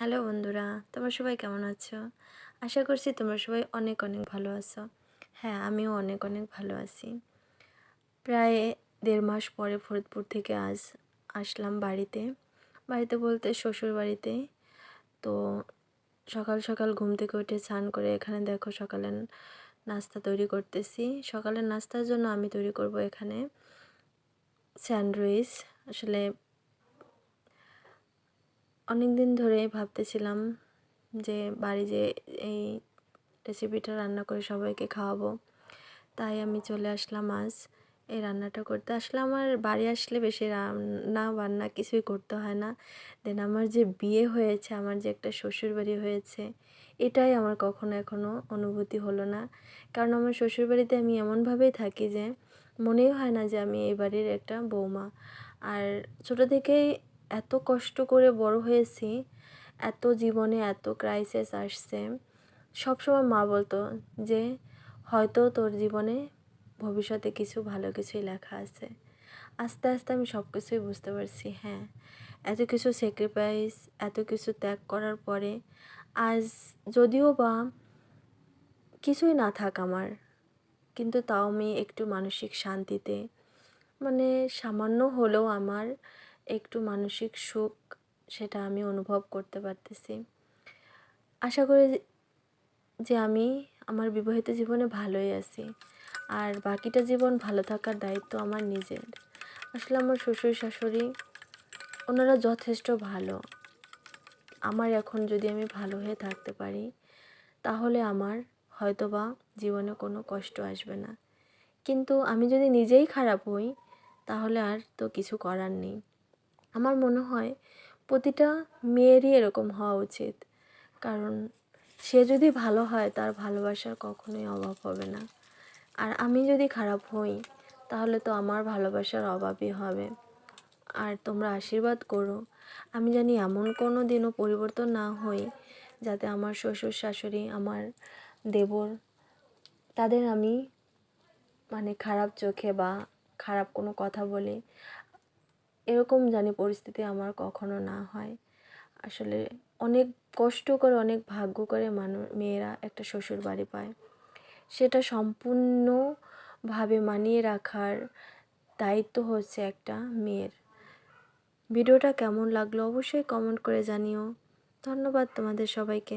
Hello বন্ধুরা, তোমরা সবাই কেমন আছো? আশা করছি তোমরা সবাই অনেক অনেক ভালো আছো। হ্যাঁ আমিও অনেক অনেক ভালো আছি। প্রায় দেড় মাস পরে ফরিদপুর থেকে আজ আসলাম বাড়িতে। বাড়িতে বলতে শ্বশুর বাড়িতে। তো সকাল সকাল ঘুম থেকে উঠে স্নান করে এখানে দেখো সকালে নাস্তা তৈরি করতেছি। সকালের নাস্তার জন্য আমি তৈরি করব এখানে স্যান্ডউইচ। আসলে অনেক দিন ধরে ভাবতেছিলাম যে বাড়ি যে এই রেসিপিটা রান্না করে সবাইকে খাওয়াবো, তাই আমি চলে আসলাম আজ। এই রান্নাটা করতে আসলে আমার বাড়ি আসলে বেশি রান্না বান্না কিছুই করতে হয় না। দেন আমার যে বিয়ে হয়েছে, আমার যে একটা শ্বশুর বাড়ি হয়েছে, এটাই আমার কখনো এখনও অনুভূতি হলো না। কারণ আমার শ্বশুর বাড়িতে আমি এমনভাবেই থাকি যে, মনেই হয় না যে আমি এই বাড়ির একটা বৌমা। আর ছোটো থেকেই এত কষ্ট করে বড় হয়েছি, এত জীবনে এত ক্রাইসিস আসছে। সবসময় মা বলতো যে, হয়তো তোর জীবনে ভবিষ্যতে কিছু ভালো কিছুই লেখা আছে। আস্তে আস্তে আমি সব কিছুই বুঝতে পারছি হ্যাঁ। এত কিছু স্যাক্রিফাইস এত কিছু ত্যাগ করার পরে আজ যদিও বা কিছুই না থাক আমার, কিন্তু তাও আমি একটু মানসিক শান্তিতে মানে সামান্য হলেও আমার একটু মানসিক সুখ সেটা আমি অনুভব করতে পারতেছি। আশা করি যে আমি আমার বিবাহিত জীবনে ভালোই আছি। আর বাকিটা জীবন ভালো থাকার দায়িত্ব আমার নিজের। আসলে আমার শ্বশুর শাশুড়ি, ওনারা যথেষ্ট ভালো। আমার এখন যদি আমি ভালো হয়ে থাকতে পারি, তাহলে আমার হয়তোবা জীবনে কোনো কষ্ট আসবে না। কিন্তু আমি যদি নিজেই খারাপ হই, তাহলে আর তো কিছু করার নেই। আমার মনে হয় প্রতিটা মেয়েরই এরকম হওয়া উচিত। কারণ সে যদি ভালো হয়, তার ভালোবাসার কখনোই অভাব হবে না। আর আমি যদি খারাপ হই, তাহলে তো আমার ভালোবাসার অভাবই হবে। আর তোমরা আশীর্বাদ করো। আমি জানি এমন কোনো দিনও পরিবর্তন না হই যাতে আমার শ্বশুর শাশুড়ি, আমার দেবর, তাদের আমি মানে খারাপ চোখে বা খারাপ কোনো কথা বলে। এরকম জানি পরিস্থিতি আমার কখনো না হয়। আসলে অনেক কষ্ট করে, অনেক ভাগ্য করে মানুষ মেয়েরা একটা শ্বশুর বাড়ি পায়। সেটা সম্পূর্ণভাবে মানিয়ে রাখার দায়িত্ব হচ্ছে একটা মেয়ের। ভিডিওটা কেমন লাগল অবশ্যই কমেন্ট করে জানিও। ধন্যবাদ তোমাদের সবাইকে।